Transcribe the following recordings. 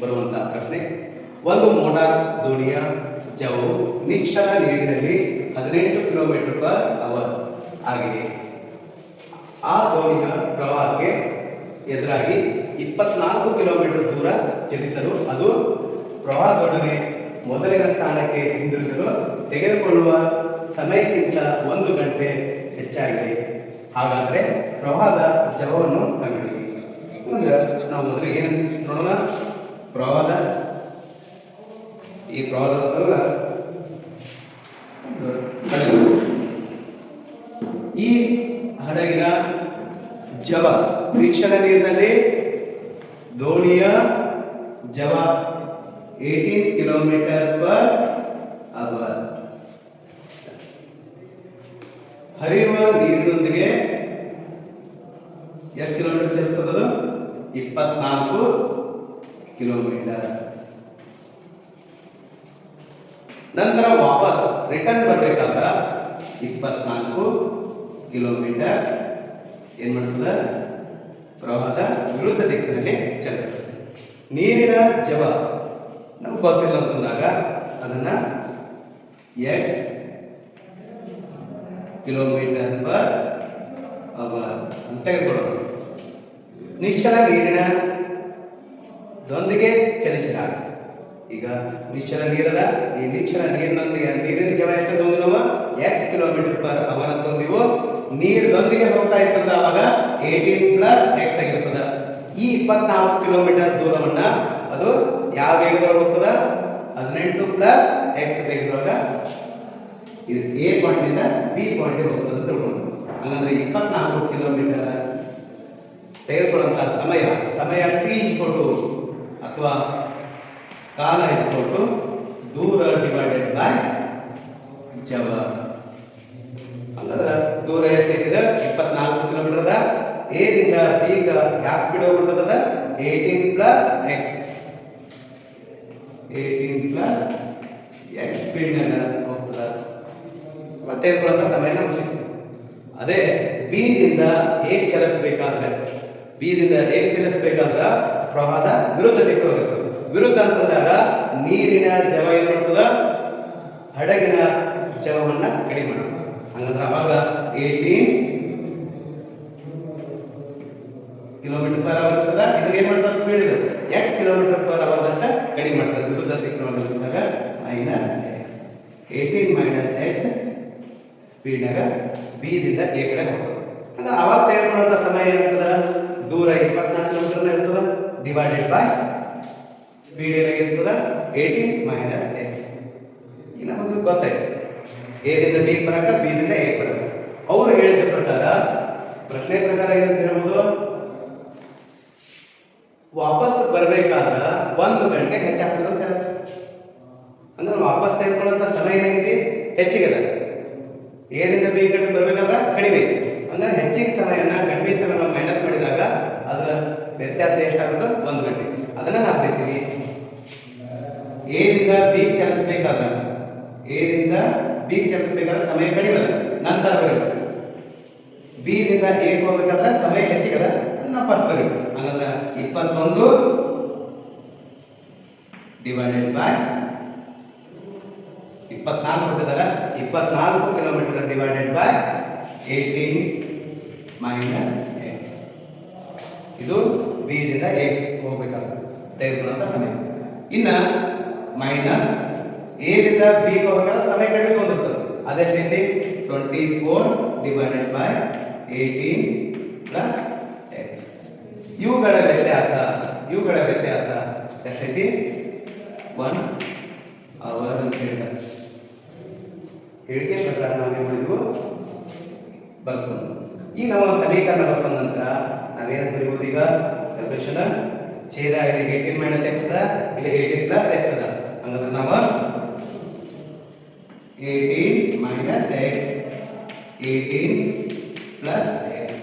ಬರುವಂತಹ ಪ್ರಶ್ನೆ. ಒಂದು ಮೋಟಾರ್ ದೋಣಿಯ ಜವು ನಿಶ್ಚಲ ನೀರಿನಲ್ಲಿ ಹದಿನೆಂಟು ಕಿಲೋಮೀಟರ್ ಪರ್ ಅವರ್ ಆಗಿದೆ. ಆ ದೋಣಿಯ ಪ್ರವಾಹಕ್ಕೆ ಎದುರಾಗಿ ಇಪ್ಪತ್ನಾಲ್ಕು ಕಿಲೋಮೀಟರ್ ದೂರ ಚಲಿಸಲು ಅದು ಪ್ರವಾಹದೊಡನೆ ಮೊದಲಿನ ಸ್ಥಾನಕ್ಕೆ ಹಿಂದಿರುಗಲು ತೆಗೆದುಕೊಳ್ಳುವ ಸಮಯಕ್ಕಿಂತ ಒಂದು ಗಂಟೆ ಹೆಚ್ಚಾಗಿದೆ. ಹಾಗಾದರೆ ಪ್ರವಾಹದ ಜವವನ್ನು ಕಂಡುಹಿಡಿಯಿರಿ. ಅಂದ್ರೆ ನಾವು ಮೊದಲಿಗೆ ನೋಡೋಣ? ಪ್ರವಾಹದ ಈ ಪ್ರಬಲ ಹಡಗು ಈ ಹಡಗಿನ ಜವ, ವೀಕ್ಷಣ ನೀರಿನಲ್ಲಿ ದೋಣಿಯ ಜವ ಏಟೀನ್ ಕಿಲೋಮೀಟರ್ ಪರ್ ಅವರ್ ಹರಿಯುವ ನೀರಿನೊಂದಿಗೆ ಎಷ್ಟು ಕಿಲೋಮೀಟರ್ ಚಲಿಸ್ತದ ಇಪ್ಪತ್ನಾಲ್ಕು ಕಿಲೋಮೀಟರ್. ನಂತರ ವಾಪಸ್ ರಿಟರ್ನ್ ಬರಬೇಕಾದ್ರ ಇಪ್ಪತ್ನಾಲ್ಕು ಕಿಲೋಮೀಟರ್. ಏನು ಮಾಡ್ತದ? ಪ್ರವಾಹದ ವಿರುದ್ಧ ದಿಕ್ಕಿನಲ್ಲಿ ಚಲಿಸ್ತದೆ ನೀರಿನ ಜವ. ನಮ್ಗೆ ಗೊತ್ತಿಲ್ಲ ಅಂತಂದಾಗ ಅದನ್ನ ಎಕ್ಸ್ ಕಿಲೋಮೀಟರ್ ಪರ್ ಅವರ್ ಅಂತ ತೆಗೆದುಕೊಳ್ಳೋದು ನಿಶ್ಚಲ ನೀರಿನ ದೊಂದಿಗೆ ಚಲಿಸಿದಾಗ ಈಗ ನಿಶ್ಚಲ ನೀರದ ಈ ನಿಶ್ಚಲ ನೀರಿನೊಂದಿಗೆ ನೀರಿನ ಜವ ಎಷ್ಟು ನಾವು ಎಕ್ಸ್ ಕಿಲೋಮೀಟರ್ ಪರ್ ಅವರ್ ಅಂತ ತಗೊಂಡಿವು ನೀರಿನೊಂದಿಗೆ ಹೋಗ್ತಾ ಇರ್ತದ ಅವಾಗ ಏಯ್ಟೀನ್ ಪ್ಲಸ್ ಎಕ್ಸ್ ಆಗಿರ್ತದ. ಈ ಇಪ್ಪತ್ನಾಲ್ಕು ಕಿಲೋಮೀಟರ್ ದೂರವನ್ನ ಅದು ಯಾವ ವೇಗದೊಳಗೆ ಹೋಗ್ತದ? ಹದಿನೆಂಟು ಪ್ಲಸ್ ಎಕ್ಸ್ ವೇಗದೊಳಗ ಇದು ಎ ಪಾಯಿಂಟಿಂದ ಬಿ ಪಾಯಿಂಟ್ಗೆ ಹೋಗ್ತದೆ ಅಂತ ತಿಳ್ಕೊಂಡು ಹಂಗಂದ್ರೆ ಇಪ್ಪತ್ನಾಲ್ಕು ಕಿಲೋಮೀಟರ್ ತೆಗೆದುಕೊಳ್ಳುವಂತಹ ಸಮಯ ಸಮಯ ಟಿ ಇಸ್ಕೊಟ್ಟು ಅಥವಾ ಕಾಲ ಇಸ್ಕೊಟ್ಟು ದೂರ ಡಿವೈಡೆಡ್ ಬೈ ಜವ ಹಂಗಂದ್ರೆ ದೂರ ಎಷ್ಟೈತಿದೆ ಇಪ್ಪತ್ನಾಲ್ಕು ಕಿಲೋಮೀಟರ್ ಅದ. ಎದಿಂದ ಬಿಗ ಯಾವ speed ಹೋಗ್ಬಿಟ್ಟದ eighteen plus x eighteen plus x speed ಹೋಗ್ತದ. ಮತ್ತೆ ಕೊಡುವಂಥ ಸಮಯ ನಮ್ಗೆ ಅದೇ ಬೀದಿಂದ ಹೇಗೆ ಚಲಿಸ್ಬೇಕಾದ್ರೆ ಬಿದಿಂದ ಹೇಗೆ ಚಲಿಸಬೇಕಾದ್ರೆ ಪ್ರವಾಹದ ವಿರುದ್ಧ ದಿಕ್ಕು ವಿರುದ್ಧ ಅಂತಂದಾಗ ನೀರಿನ ಜವ ಏನ್ ಮಾಡ್ತದ? ಹಡಗಿನ ಜವವನ್ನ ಕಡಿಮೆ ಮಾಡ್ತದೆ. ಹಂಗಂದ್ರೆ ಅವಾಗ ಏಯ್ಟೀನ್ ಕಿಲೋಮೀಟರ್ ಪರ್ ಅವರ್ ಇರ್ತದ. ಇದನ್ನ ಏನ್ ಮಾಡ್ತದೆ ಸ್ಪೀಡ್ ಇದು ಎಕ್ಸ್ ಕಿಲೋಮೀಟರ್ ಪರ್ ಅವರ್ ಕಡಿಮೆ ಮಾಡ್ತದೆ. ವಿರುದ್ಧ ದಿಕ್ಕಿನೊಳಗೆ ಬಂದಾಗ minus x eighteen minus x ಸ್ಪೀಡ್ನಾಗ ಬೀದಿಂದ ಎ ಕಡೆ ಹೋಗ್ತದೆ. ಹಂಗ ಅವಾಗ ತೆಗೆದುಕೊಳ್ಳುವಂಥ ಸಮಯ ಏನಿರ್ತದ ದೂರ ಇಪ್ಪತ್ನಾಲ್ಕು ಕಿಲೋಮೀಟರ್ನ ಇರ್ತದ. ಡಿವೈಡೆಡ್ ಬೈ ಸ್ಪೀಡ್ ಏನಾಗಿರ್ತದ ಏಯ್ಟೀನ್ ಮೈನಸ್ ಎಕ್ಸ್ ಈಗ ನಮಗೆ ಗೊತ್ತಾಯ್ತು. ಎದಿಂದ ಬಿ ಬರಕ ಬಿದಿಂದ ಎ ಬರಕ ಅವರು ಹೇಳಿದ ಪ್ರಕಾರ, ಪ್ರಶ್ನೆ ಪ್ರಕಾರ ಏನಂತ ಹೇಳ್ಬೋದು ವಾಪಸ್ ಬರ್ಬೇಕಾದ್ರ ಒಂದು ಗಂಟೆ ಹೆಚ್ಚಾಗ್ತದೆ ಅಂತ ಹೇಳುತ್ತೆ. ಅಂದ್ರೆ ವಾಪಸ್ ತೆಗೆದುಕೊಳ್ಳುವಂತ ಸಮಯ ಏನಾಗಿದೆ ಹೆಚ್ಚಿಗೆ ಏನಿಂದ ಬಿ ಕಡೆ ಬರ್ಬೇಕಾದ್ರೆ ಕಡಿಮೆ ಐತಿ ಅಂದ್ರೆ ಹೆಚ್ಚಿಗೆ ಸಮಯನ, ಕಡಿಮೆ ಸಮಯ ಮೈನಸ್ ಮಾಡಿದಾಗ, ಅದರ ವ್ಯತ್ಯಾಸ ಎಷ್ಟಾಗುತ್ತೆ ಒಂದು ಗಂಟೆ. ಅದನ್ನ ನಾವು ಬರೀತೀವಿ ಏದಿಂದ ಬಿ ಚಲಿಸ್ಬೇಕಾದ್ರೆ ಏದಿಂದ ಬಿ ಚಲಿಸ್ಬೇಕಾದ್ರೆ ಸಮಯ ಕಡಿಮೆ ನಂತರ ಬರೀಬೇಕು ಬಿ ದಿಂದ ಎ ಹೋಗ್ಬೇಕಾದ್ರೆ ಸಮಯ ಹೆಚ್ಚಿಗದ ನಾವು ಫಸ್ಟ್ ಬರೀಬೇಕು ಹಂಗಂದ್ರೆ ಇಪ್ಪತ್ತೊಂದು ಡಿವೈಡೆಡ್ ಬೈ ಇಪ್ಪತ್ನಾಲ್ಕು ಕೊಟ್ಟಿದ್ದಾರೆ. ಇಪ್ಪತ್ನಾಲ್ಕು kilometre divided by eighteen minus x ಇದು ಬಿ ದಿಂದ ಎ ಹೋಗ್ಬೇಕಾಗುತ್ತೆ. ತೆಗೆದುಕೊಳ್ಳುವಂಥ ಸಮಯ. ಇನ್ನ ಮೈನಸ್ ಎ ದಿಂದ ಬಿ ಹೋಗ್ಬೇಕಾದ ಸಮಯ ಕಡಿಮೆ ಅದೇ ರೀತಿ twenty four divided by eighteen plus x ಇವುಗಳ ವ್ಯತ್ಯಾಸ ಇವುಗಳ ವ್ಯತ್ಯಾಸ ಎಷ್ಟೈತಿ ಒನ್ ಅವರ್ ಅಂತ ಹೇಳಿದ್ದಾರೆ. ಹೇಳಿಕೆ ಪ್ರಕಾರ ನಾವೇನು ಮಾಡಿದ್ವು? ಬರ್ಕೊಂಡು ಈಗ ನಾವು ಸಮೀಕರಣ ಬರ್ಕೊಂಡ ನಂತರ ನಾವೇನು ಬರೀಬೋದು ಈಗ? ಕ್ಯಾಲ್ಕುಲೇಷನ್ ಛೇದ ಇಲ್ಲಿ ಏಯ್ಟೀನ್ ಮೈನಸ್ ಎಕ್ಸ್ ಅದ, ಇಲ್ಲಿ ಏಯ್ಟೀನ್ ಪ್ಲಸ್ ಎಕ್ಸ್ ಅದ. ಹಂಗಂದ್ರೆ ನಾವು eighteen minus x eighteen plus x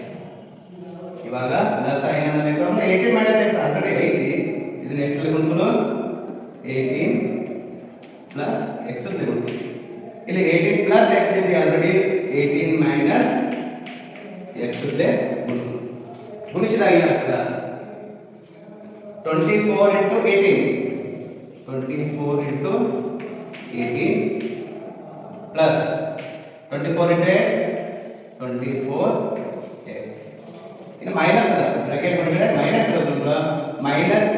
ಇವಾಗ ಪ್ಲಸ್ ಏನಾಗಬೇಕು ಅಂದ್ರೆ ಏಯ್ಟೀನ್ ಮೈನಸ್ ಎಕ್ಸ್ ಆಲ್ರೆಡಿ ಐತಿ. ಇದನ್ನ ಎಷ್ಟು ಗುಣಿಸೋಣ ಏಯ್ಟೀನ್ ಪ್ಲಸ್ ಎಕ್ಸ್ ಅಂತ ಗುಣಿಸೋಣ ಇಲ್ಲಿ ಏಯ್ಟೀನ್ ಪ್ಲಸ್ ಎಕ್ಸ್ ಇದೆ ಆಲ್ರೆಡಿ ಏಯ್ಟೀನ್ ಮೈನಸ್ ಎಕ್ಸ್ ಗುಣಿಸೋಣ ಗುಣಿಸಿದಾಗ ಏನಾಗ್ತದ twenty four into eighteen twenty four into eighteen plus twenty four into x twenty four x ಇನ್ನು ಮೈನಸ್ ಅದ. ಬ್ರಾಕೆಟ್ ಒಳಗಡೆ ಮೈನಸ್ ಇರೋದ್ರಿಂದ ಮೈನಸ್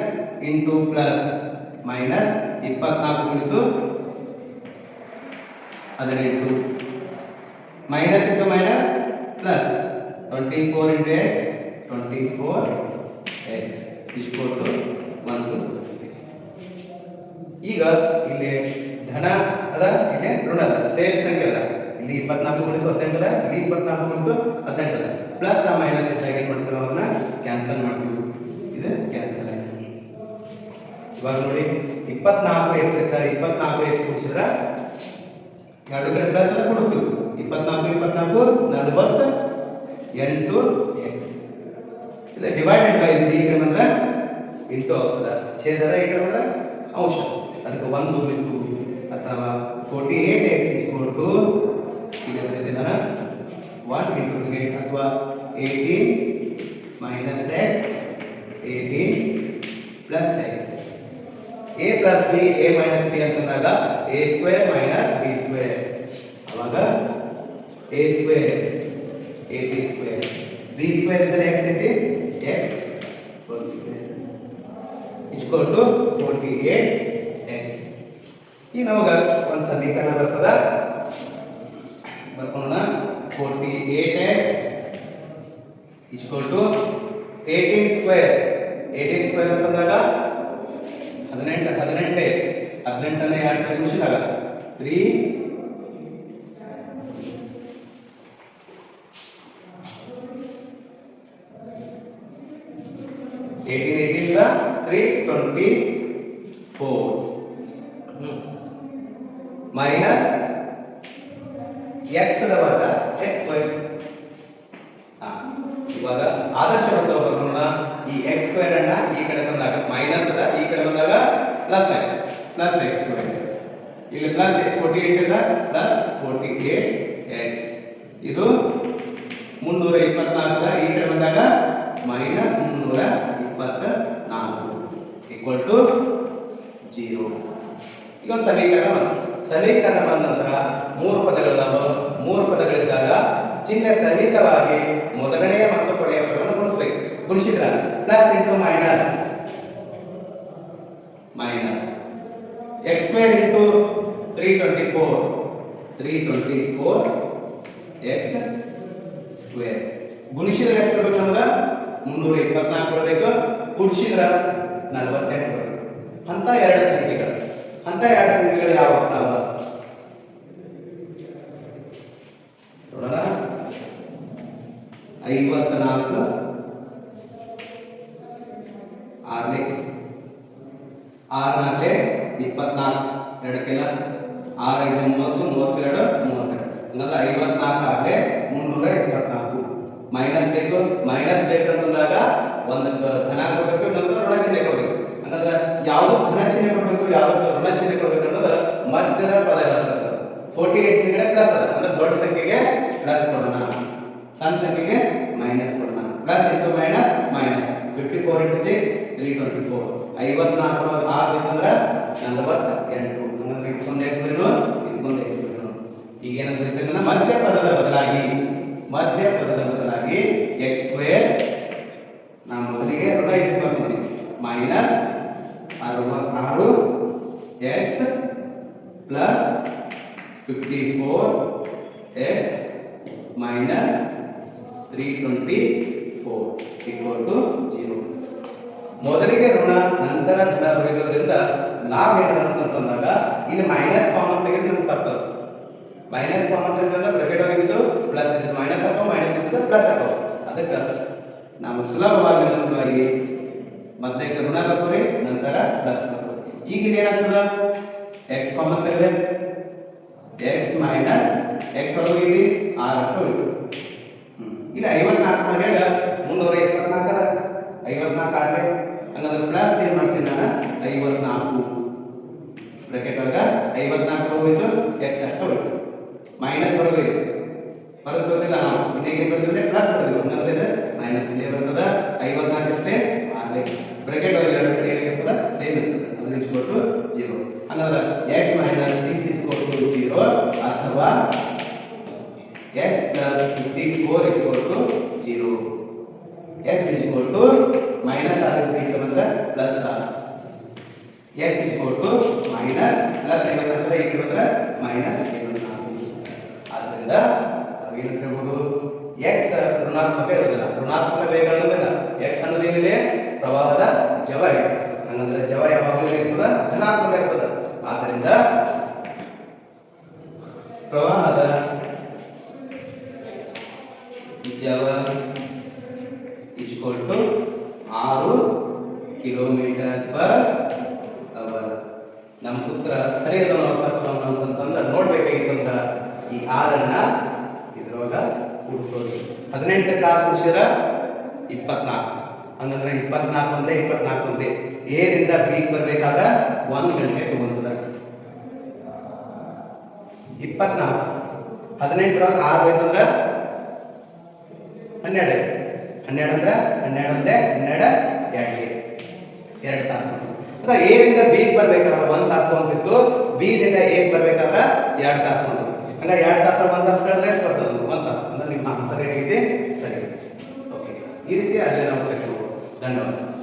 ಇಂಟು ಪ್ಲಸ್ ಮೈನಸ್ ಇಪ್ಪತ್ನಾಲ್ಕು ಗುಣಿಸು ಹದಿನೆಂಟು minus into minus plus twenty four into x twenty four x ಇಷ್ಟು ಒಂದು ಈಗ ಇಲ್ಲಿ ಧನ ಅದ, ಇಲ್ಲಿ ಋಣ ಅದ. ಸೇಮ್ ಸಂಖ್ಯೆ ಅದ. ಇಲ್ಲಿ ಇಪ್ಪತ್ನಾಲ್ಕು ಗುಣಿಸು ಹದಿನೆಂಟು ಅದ, ಇಲ್ಲಿ ಇಪ್ಪತ್ನಾಲ್ಕು ಗುಣಿಸು ಹದಿನೆಂಟು ಅದ. ಪ್ಲಸ್ ಆ ಮೈನಸ್ ಇದ್ದಾಗ ಮಾಡ್ತೀವಿ ಅದನ್ನ ಕ್ಯಾನ್ಸಲ್ ಮಾಡ್ತೀವಿ. ಇದು ಕ್ಯಾನ್ಸಲ್ ಆಯ್ತು. ಇವಾಗ ನೋಡಿ, ಇಪ್ಪತ್ನಾಲ್ಕು ಎಕ್ಸ್ ಇಪ್ಪತ್ನಾಲ್ಕು ಎಕ್ಸ್ ಗುಣಿಸಿದ್ರ ಎರಡು ಕಡೆ ಪ್ಲಸ್ ಅದ ಇಪ್ಪತ್ನಾಲ್ಕು ಇಪ್ಪತ್ನಾಲ್ಕು, ನಲವತ್ತ ಎಂಟು ಎಕ್ಸ್ ಇದು ಡಿವೈಡೆಡ್ ಬೈ ಇದು ಈ ಕಡೆ ಬಂದ್ರೆ ಇಂಟು ಆಗ್ತದ ಛೇದದ ಈ ಕಡೆ ಬಂದ್ರೆ ಅಂಶ ಅದಕ್ಕೆ ಒಂದು ಗುಣಿಸು ಅಥವಾ forty eight x equal to ಇಲ್ಲಿ ಬರೀತೀನಿ ನಾನು ಒನ್ ಇಂಟು ಏಟ್ ಅಥವಾ eighteen minus x eighteen plus x a plus b a minus b ಅಂತಂದಾಗ a square minus b square ಅವಾಗ a square a b square b square ಇದ್ರೆ x ಐತಿ x whole square equal to forty eight x ಈಗ ನಮಗೆ ಒಂದು ಸಮೀಕರಣ ಬರ್ತದ. ಬರ್ಕೊಳ್ಳೋಣ forty eight x equal to eighteen square eighteen square ಅಂತಂದಾಗ ಹದಿನೆಂಟು, ಹದಿನೆಂಟೇ, ಹದಿನೆಂಟನೇ ಎರಡು ಸಾವಿರ ನಿಮಿಷದಾಗ. Three twenty minus minus x ವರ್ಗ ಎಕ್ಸ್ ಸ್ಕ್ವೇರ್ ಇವಾಗ ಆದರ್ಶ ವರ್ಗ ಬರ್ಕೊಳ್ಳೋಣ ಈ ಎಕ್ಸ್ ಸ್ಕ್ವೇರ್ ಅನ್ನ ಈ ಕಡೆ ತಂದಾಗ ಮೈನಸ್ ಅದ, ಈ ಕಡೆ ಬಂದಾಗ ಪ್ಲಸ್ ಪ್ಲಸ್ ಎಕ್ಸ್ ಸ್ಕ್ವೇರ್ ಇಲ್ಲಿ ಪ್ಲಸ್ ಫೋರ್ಟಿ ಏಟ್ ಇದೆ ಪ್ಲಸ್ ಫೋರ್ಟಿ ಏಟ್ ಎಕ್ಸ್ ಇದು ಮುನ್ನೂರ ಇಪ್ಪತ್ನಾಲ್ಕದ ಈ ಕಡೆ ಬಂದಾಗ ಮೈನಸ್ ಮುನ್ನೂರ ಇಪ್ಪತ್ತ ನಾಲ್ಕು ಈಕ್ವಲ್ ಟು ಜೀರೋ ಈಗ ಒಂದು ಸಮೀಕರಣ ಬಂತು ಸಮೀಕರಣ ಬಂದ ನಂತರ ಮೂರು ಪದಗಳಿದ್ದಾವೆ ಮೂರು ಪದಗಳಿದ್ದಾಗ ಚಿಹ್ನೆ ಸಹಿತವಾಗಿ ಮೊದಲನೆಯ ಮತ್ತು ಕೊನೆಯ ಪದವನ್ನು ಗುಣಿಸಬೇಕು. ಗುಣಿಸಿದ್ರ? Plus into minus minus x square into three twenty four three twenty four x square ಗುಣಿಸಿದ್ರೆ ಎಷ್ಟು ನಮ್ಗೆ? ಮುನ್ನೂರ ಇಪ್ಪತ್ನಾಲ್ಕು ಕೊಡಬೇಕು ಕುಡಿಸಿದ್ರ ನಲವತ್ತೆಂಟು ಕೊಡಬೇಕು ಅಂತ ಎರಡು ಸಂಖ್ಯೆಗಳು. ಅಂತ ಎರಡು ಸಂಖ್ಯೆಗಳು ಯಾವ ಆಗ್ತಾವ ನೋಡೋಣ. ಐವತ್ನಾಲ್ಕು. ಆರನೇ. ಆರು ನಾಲ್ಕೇ ಇಪ್ಪತ್ನಾಲ್ಕು. ಎರಡಕ್ಕೆಲ್ಲ ಆರು, ಐದು, ಮೂವತ್ತು, ಮೂವತ್ತೆರಡು ಮೂವತ್ತೆರಡು ಹಂಗಂದ್ರೆ ಐವತ್ನಾಲ್ಕು ಆಗಲೇ ಮುನ್ನೂರ ಇಪ್ಪತ್ನಾಲ್ಕು. ಮೈನಸ್ ಬೇಕು, ಮೈನಸ್ ಬೇಕಂತಂದಾಗ ಒಂದಕ್ಕೆ ಧನ ಕೊಡಬೇಕು ಇನ್ನೊಂದು ಋಣ ಚಿಹ್ನೆ ಕೊಡಬೇಕು. ಹಂಗಂದ್ರೆ ಯಾವ್ದಕ್ಕೆ ಧನ ಚಿಹ್ನೆ ಕೊಡಬೇಕು ಯಾವ್ದಕ್ಕೆ ಋಣ ಚಿಹ್ನೆ ಕೊಡಬೇಕು ಅನ್ನೋದು ಮಧ್ಯದ ಪದ ಹೇಳ್ತಿರ್ತದೆ ಫೋರ್ಟಿ ಏಟ್ ಕಡೆ ಪ್ಲಸ್ ಅದ. ಅಂದ್ರೆ ದೊಡ್ಡ ಸಂಖ್ಯೆಗೆ ಪ್ಲಸ್ ಕೊಡೋಣ. ಸಣ್ಣ ಸಂಖ್ಯೆಗೆ ಮೈನಸ್ ಕೊಡೋಣ. Plus into minus minus fifty four into six three twenty four ಐವತ್ನಾಲ್ಕು ಆರು ಅಂತಂದ್ರೆ ನಲವತ್ತೆಂಟು. ಹಂಗಂದ್ರೆ ಇದಕ್ಕೊಂದು ಎಕ್ಸ್ ಬರೀನು ಇದಕ್ಕೊಂದು ಎಕ್ಸ್ ಈಗೇನು ಬರೀತೀನಿ ಮಧ್ಯ ಪದದ ಬದಲಾಗಿ ಮಧ್ಯ ಪದದ ಬದಲಾಗಿ ಎಕ್ಸ್ ಸ್ಕ್ವೇರ್ ನಾನು ಮೊದಲಿಗೆ ಋಣ ಇದಕ್ಕೆ ಬರ್ತೀನಿ ಮೈನಸ್ ಅರವತ್ತಾರು x plus fifty four x minus three twenty four equal to zero ಮೊದಲಿಗೆ ಋಣ, ನಂತರ ಧನ ಬರೆಯೋದ್ರಿಂದ ಲಾಭ ಏನಂತಂದಾಗ ಇಲ್ಲಿ ಮೈನಸ್ ಕಾಮನ್ ತೆಗೆದು ನಮ್ಗೆ ತಪ್ಪದು ಮೈನಸ್ ಕಾಮನ್ ತೆಗೆದ್ರೆ ಬ್ರಾಕೆಟ್ ಹೋಗಿದ್ದು ಪ್ಲಸ್ ಮೈನಸ್ ಹಾಕೋ ಮೈನಸ್ ಪ್ಲಸ್ ಹಾಕೋ ಅದಕ್ಕೆ ನಾವು ಸುಲಭವಾಗಿ ಸಲುವಾಗಿ ಋಣ ಬರ್ಕೋರಿ ನಂತರ ಪ್ಲಸ್ ಬರ್ಕೋರಿ ಈಗ ಇಲ್ಲಿ ಏನಾಗ್ತದ? X common x minus x ಹೋಗಿದ್ದಿ ಆರ್ ಅಷ್ಟು ಹ್ಮ್. ಇಲ್ಲಿ ಐವತ್ನಾಲ್ಕು ಮನೆಯಾಗ ಮುನ್ನೂರ ಇಪ್ಪತ್ನಾಲ್ಕು ಅದ ಐವತ್ನಾಲ್ಕು ಆಗಲೇ ಹಂಗಂದ್ರೆ ಪ್ಲಸ್ ಏನು ಮಾಡ್ತೀನಿ ನಾನು ಐವತ್ನಾಲ್ಕು ಬ್ರಾಕೆಟ್ ಒಳಗ ಐವತ್ನಾಲ್ಕು ಹೋಯ್ತು ಎಕ್ಸ್ ಅಷ್ಟು ಹೋಯ್ತು ಮೈನಸ್ ಹೊರಗೆ ಹೋಯ್ತು ಹೊರಗೆ ಬರ್ದಿಲ್ಲ ನಾವು ಇನ್ನೇಗೆ ಬರ್ದಿಲ್ಲ ಪ್ಲಸ್ ಬರ್ದಿಲ್ಲ ಹಂಗಂದ್ರೆ ಇದು ಮೈನಸ್ ಇಲ್ಲೇ ಬರ್ತದ ಐವತ್ನಾಲ್ಕು ಅಷ್ಟೇ ಆರನೇ ಬ್ರೆಕೆಟ್ ಒಳಗೆ ಎರಡು ಕಡೆ ಏನಿರ್ತದೆ ಸೇಮ್ ಇರ್ತದೆ ಅದು ಇಸ್ಕೊಲ್ ಟು ಜೀರೋ ಹಂಗಂದ್ರೆ x minus six equal to zero ಅಥವಾ four equal to zero x equal to minus R ಇರುತ್ತೆ ಬಂದ್ರೆ plus R x equal to minus plus ಐವತ್ತಾಗ್ತದೆ ಈ ಕಡೆ ಬಂದ್ರೆ ಮೈನಸ್ ಐವತ್ನಾಲ್ಕು ಆದ್ದರಿಂದ ನಾವೇನು ಹೇಳ್ಬೋದು? ಎಕ್ಸ್ ಋಣಾತ್ಮಕ ಇರೋದಿಲ್ಲ. ಋಣಾತ್ಮಕ ವೇಗ ಅನ್ನೋದಿಲ್ಲ. ಎಕ್ಸ್ ಅನ್ನೋದೇನಿದೆ ಪ್ರವಾಹದ ಜವ ಇದೆ. ಹಂಗಂದ್ರೆ ಜವ ಯಾವಾಗಲೂ ಇರ್ತದ ಧನಾತ್ಮಕ ಇರ್ತದ. ಆದ್ದರಿಂದ ಪ್ರವಾಹದ ಜಲ ಇಸ್ಕೊಲ್ ಟು ಆರು ಕಿಲೋಮೀಟರ್ ಪರ್ ಅವರ್ ನಮ್ಮ ಉತ್ತರ ಸರಿ ಅದ ಅಂತಂದ್ರೆ ನೋಡ್ಬೇಕಾಗಿತ್ತಂದ್ರ ಈ ಆರನ್ನ ಇದ್ರೊಳಗ ಕೂಡಿಸೋದು. ಹದಿನೆಂಟಕ್ಕೆ ಆರು ಕೂಡಿಸಿದ್ರ ಇಪ್ಪತ್ನಾಲ್ಕು. ಹಂಗಂದ್ರೆ ಇಪ್ಪತ್ನಾಲ್ಕು ಅಂದ್ರೆ ಇಪ್ಪತ್ನಾಲ್ಕು ಅಂದ್ರೆ ಏನಿಂದ ಬೀಗ್ ಬರ್ಬೇಕಾದ್ರೆ ಒಂದು ಗಂಟೆ ತಗೊಂತದ ಇಪ್ಪತ್ನಾಲ್ಕು. ಹದಿನೆಂಟರೊಳಗೆ ಆರು ಹೋಯ್ತಂದ್ರ ಹನ್ನೆರಡು. ಹನ್ನೆರಡು ಅಂದ್ರೆ ಹನ್ನೆರಡು ಒಂದೇ, ಹನ್ನೆರಡು ಎರಡು ಎರಡು ತಾಸು ಅಂದ್ರೆ ಏರಿಂದ ಬಿಗೆ ಬರ್ಬೇಕಾದ್ರೆ ಒಂದು ತಾಸು ತಗೊಂತಿತ್ತು. ಬೀದಿಂದ ಏಗ್ ಬರ್ಬೇಕಾದ್ರೆ ಎರಡು ತಾಸು ತಗೊಂತದ ಹಂಗ ಎರಡು ತಾಸು ಒಂದು ತಾಸು ಕಳೆದ್ರೆ ಎಷ್ಟು ಬರ್ತದೆ? ಒಂದು ತಾಸು. ಅಂದ್ರೆ ನಿಮ್ಮ ಆನ್ಸರ್ ಏನಿದೆ ಸರಿ. ಓಕೆ ಈ ರೀತಿ ಅಲ್ಲಿ ನಾವು ಚೆಕ್ धन्यवाद